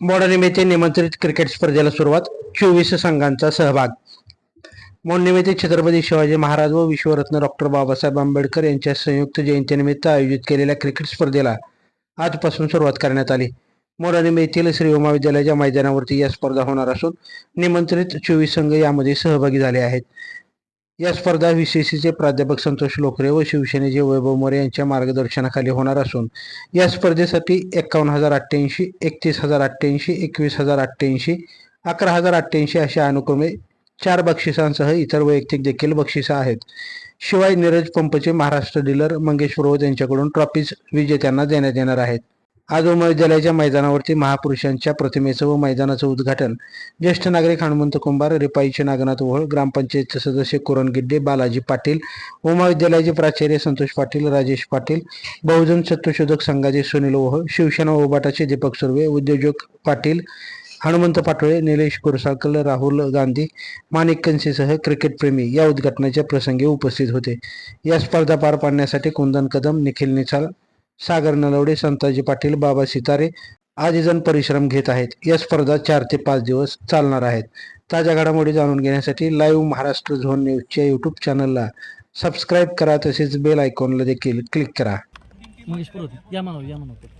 मोडानिमित्त निमंत्रित क्रिकेट स्पर्धेला सुरुवात चोवीस संघांचा सहभाग. मोडनिमित्त छत्रपती शिवाजी महाराज व विश्वरत्न डॉक्टर बाबासाहेब आंबेडकर यांच्या संयुक्त जयंतीनिमित्त आयोजित केलेल्या क्रिकेट स्पर्धेला आजपासून सुरुवात करण्यात आली. मोडनिम येथील श्री महाविद्यालयाच्या मैदानावरती या स्पर्धा होणार असून निमंत्रित चोवीस संघ यामध्ये सहभागी झाले आहेत. या स्पर्धा व्हीसीसीचे प्राध्यापक संतोष लोकरे व शिवसेनेचे वैभव मोरे यांच्या मार्गदर्शनाखाली होणार असून या स्पर्धेसाठी एक्कावन्न हजार अठ्ठ्याऐंशी एकतीस हजार अठ्ठ्याऐंशी एकवीस हजार अठ्ठ्याऐंशी अकरा हजार अठ्ठ्याऐंशी अशा अनुक्रमे चार बक्षिसांसह इतर वैयक्तिक देखील बक्षिसं आहेत. शिवाय नीरज पंपचे महाराष्ट्र डीलर मंगेश पुरोहित यांच्याकडून ट्रॉफीज विजेत्यांना देण्यात येणार आहेत. आज उमा मैदानावरती महापुरुषांच्या प्रतिमेचं व मैदानाचं उद्घाटन. ज्येष्ठ नागरिक हनुमंत कुंभार रिपाईचे नागनाथ ओहळ ग्रामपंचायतचे सदस्य कुरण गिड्डे बालाजी पाटील उमा प्राचार्य संतोष पाटील राजेश पाटील बहुजन सत्वशोधक संघाचे सुनील ओहळ शिवसेना ओबाटाचे दीपक सुर्वे उद्योजक पाटील हनुमंत पाटोळे निलेश कुरसाळकर राहुल गांधी माणिक कंसीसह क्रिकेटप्रेमी या उद्घाटनाच्या प्रसंगी उपस्थित होते. या स्पर्धा पार पाडण्यासाठी कुंदन कदम निखिल निचाल सागर नलवडे संताजी पाटील बाबा सितारे आदी जण परिश्रम घेत आहेत. या स्पर्धा चार ते पाच दिवस चालणार आहेत. ताज्या घडामोडी जाणून घेण्यासाठी लाईव्ह महाराष्ट्र झोन न्यूजच्या यूट्यूब चॅनलला सबस्क्राईब करा. तसेच बेल आयकॉनला देखील क्लिक करा. मंगेश पुरोहित या मानव या मानव एक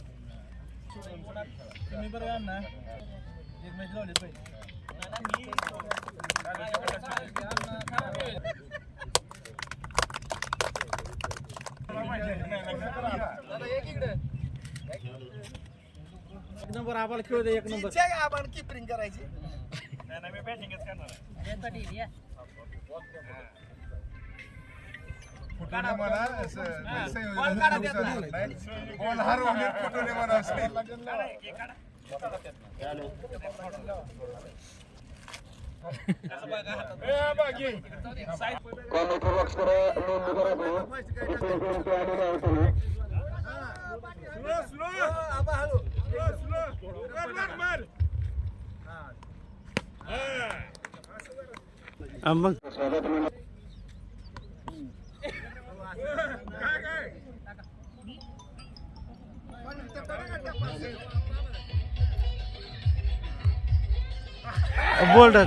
नंबर आम्हाला खेळू दे एक नंबर. आपण किपरिंग करायची. फुटणे म्हणा असं संयोजन दिवसात नाही. बॉल हरवणे म्हणा असं. Slow, काय, काय? बोल्ड